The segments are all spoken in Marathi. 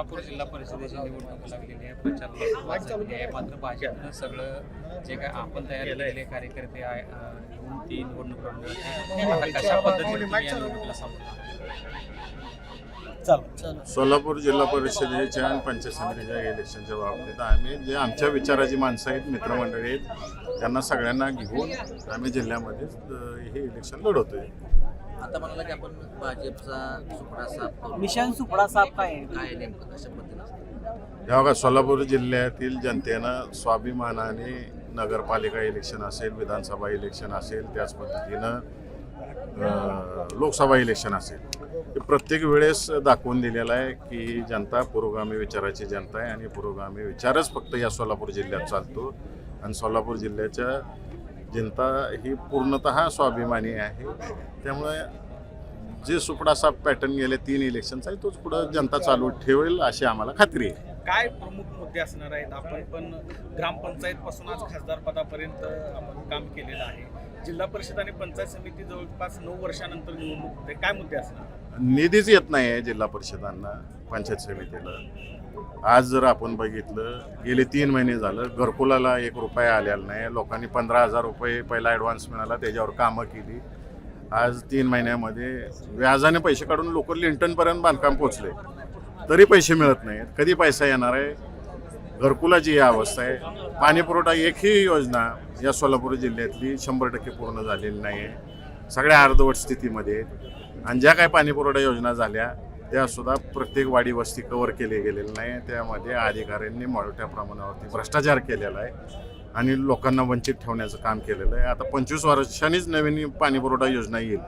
सोलापूर जिल्हा परिषदेची निवडणूक लागलेली आहे आहे. मात्र भाजपनं सगळं जे काय आपण तयार केलेले कार्यकर्ते ती निवडणूक आहे. आता कशा पद्धतीने सामोरं सोलापूर जिल्हा परिषदेच्या आणि पंचायत समितीच्या इलेक्शनच्या बाबतीत आम्ही जे आमच्या विचाराची माणसं आहेत मित्रमंडळी आहेत त्यांना सगळ्यांना घेऊन आम्ही जिल्ह्यामध्ये हे इलेक्शन लढवतोय. आता म्हणाला की आपण भाजपचा सुपडा साफ करू. मिशन सुपडा साफ काय? आहे? काय नेमकं? कशा पद्धतीनं? जेव्हा का सोलापूर जिल्ह्यातील जनतेनं स्वाभिमानाने नगरपालिका इलेक्शन असेल विधानसभा इलेक्शन असेल त्याच पद्धतीनं अं, लोकसभा इलेक्शन असेल. हे प्रत्येक वेळेस दाखवून दिलेलं आहे की ही जनता पुरोगामी विचाराची जनता आहे आणि पुरोगामी विचारच फक्त या सोलापूर जिल्ह्यात चालतो. आणि सोलापूर जिल्ह्याच्या जनता ही पूर्णतः स्वाभिमानी आहे. त्यामुळे जे सुपडा साफ पॅटर्न गेले तीन इलेक्शनचा आहे तोच पुढं जनता चालू ठेवेल अशी आम्हाला खात्री आहे. काय प्रमुख मुद्दे असणार आहेत? आपण पण ग्रामपंचायत पासून आज खासदार पदापर्यंत आपण काम केलेलं आहे. जिल्हा परिषद आणि पंचायत समिती जवळपास नऊ वर्षानंतर निवडणूक होते. काय मुद्दे असणार? निधीच येत नाही आहे जिल्हा परिषदांना पंचायत समितीला. आज जर आपण बघितलं गेले तीन महिने झालं घरकुलाला एक रुपया आलेला नाही. लोकांनी पंधरा हजार रुपये पहिला ॲडव्हान्स मिळाला त्याच्यावर कामं केली. आज तीन महिन्यामध्ये व्याजाने पैसे काढून लोक लिंटनपर्यंत बांधकाम पोचले तरी पैसे मिळत नाहीत. कधी पैसा येणार आहे? घरकुलाची ही अवस्था आहे. पाणीपुरवठा एकही योजना या सोलापूर जिल्ह्यातली शंभर टक्के पूर्ण झालेली नाही आहे सगळ्या अर्धवट स्थितीमध्ये. आणि ज्या काय पाणीपुरवठा योजना झाल्या त्यासुद्धा प्रत्येक वाडी वस्ती कव्हर केली गेलेले नाही. त्यामध्ये अधिकाऱ्यांनी मोठ्या प्रमाणावरती भ्रष्टाचार केलेला आहे आणि लोकांना वंचित ठेवण्याचं काम केलेलं आहे. आता पंचवीस वर्षांनीच नवीन पाणीपुरवठा योजना येईल.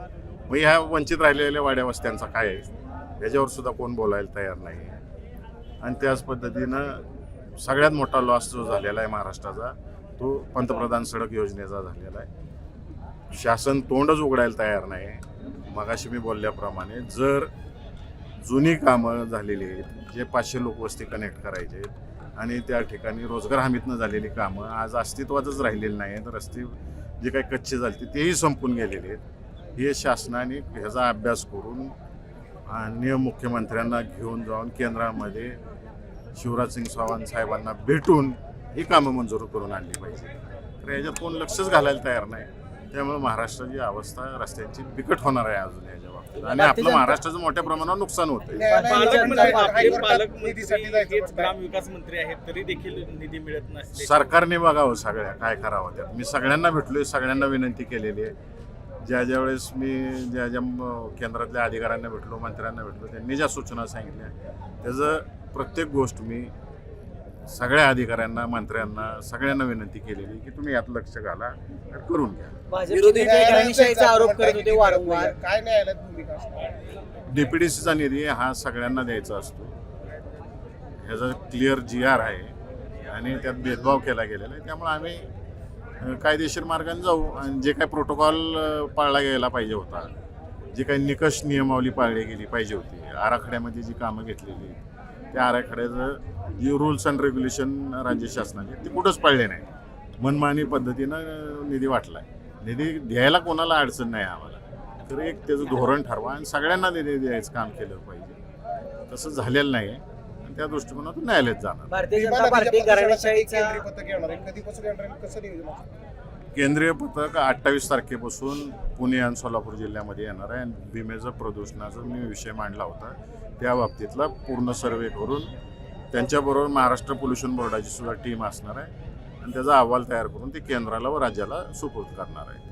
मग ह्या वंचित राहिलेल्या वाड्या वस्त्यांचा काय आहे? याच्यावर सुद्धा कोण बोलायला तयार नाही आहे. आणि त्याच पद्धतीनं सगळ्यात मोठा लॉस जो झालेला आहे महाराष्ट्राचा तो पंतप्रधान सडक योजनेचा झालेला आहे. शासन तोंडच उघडायला तयार नाही. मगाशी मी बोलल्याप्रमाणे जर जुनी कामं झालेली आहेत जे पाचशे लोकवस्ती कनेक्ट करायचे आहेत. आणि त्या ठिकाणी रोजगार हमीतनं झालेली कामं आज अस्तित्वातच राहिलेली नाही आहेत. रस्ते जे काही कच्चे झाले तेही संपून गेलेले आहेत. हे शासनाने ह्याचा अभ्यास करून आणि मुख्यमंत्र्यांना घेऊन जाऊन केंद्रामध्ये शिवराज सिंग चव्हाण साहेबांना भेटून ही कामं मंजूर करून आणली पाहिजे. तर याच्यात कोण लक्षच घालायला तयार नाही. त्यामुळे महाराष्ट्राची अवस्था रस्त्यांची बिकट होणार आहे अजून याच्या बाबतीत. आणि आपलं महाराष्ट्राचं मोठ्या प्रमाणावर नुकसान होतंय पालकमंत्री आपले पालकमंत्री हेच ग्रामविकास मंत्री आहेत तरी देखील निधी मिळत नसते सरकारने बघावं सगळ्या काय करावं त्यात. मी सगळ्यांना भेटलोय सगळ्यांना विनंती केलेली आहे. ज्या ज्या वेळेस मी ज्या ज्या केंद्रातल्या अधिकाऱ्यांना भेटलो मंत्र्यांना भेटलो त्यांनी ज्या सूचना सांगितल्या त्याचं प्रत्येक गोष्ट मी सगळ्या अधिकाऱ्यांना मंत्र्यांना सगळ्यांना विनंती केलेली की तुम्ही यात लक्ष घाला आणि करून घ्या. घराणेशाहीचा आरोप करत होते वारंवार. काय न्यायालयात भूमिका असणार निधी हा सगळ्यांना द्यायचा असतो. ह्याचा क्लिअर जी आर आहे आणि त्यात भेदभाव केला गेलेला आहे. त्यामुळे आम्ही अ, कायदेशीर मार्गाने जाऊ आणि जे काही प्रोटोकॉल पाळला गेला पाहिजे होता जे काही निकष नियमावली पाळली गेली पाहिजे होती आराखड्यामध्ये जी कामं घेतलेली त्या आराखड्याचं जी रूल्स अँड रेग्युलेशन राज्य शासनाचे ते कुठंच पाळले नाही. मनमानी पद्धतीनं निधी वाटला आहे निधी द्यायला कोणाला अडचण नाही आम्हाला. तर एक त्याचं धोरण ठरवा आणि सगळ्यांना निधी द्यायचं काम केलं पाहिजे. तसं झालेलं नाही आणि त्या दृष्टिकोनातून न्यायालयात जाणार. भारतीय जनता पार्टी घराणेशाहीचा केंद्रीय पथक अठ्ठावीस तारखेपासून पुणे आणि सोलापूर जिल्ह्यामध्ये येणार आहे. आणि भीमेचं प्रदूषणाचा मी विषय मांडला होता. त्या बाबतीतला पूर्ण सर्वे करून त्यांच्याबरोबर महाराष्ट्र पोल्युशन बोर्डाची सुद्धा टीम असणार आहे. आणि त्याचा अहवाल तयार करून ती केंद्राला व राज्याला सुपूर्द करणार आहे.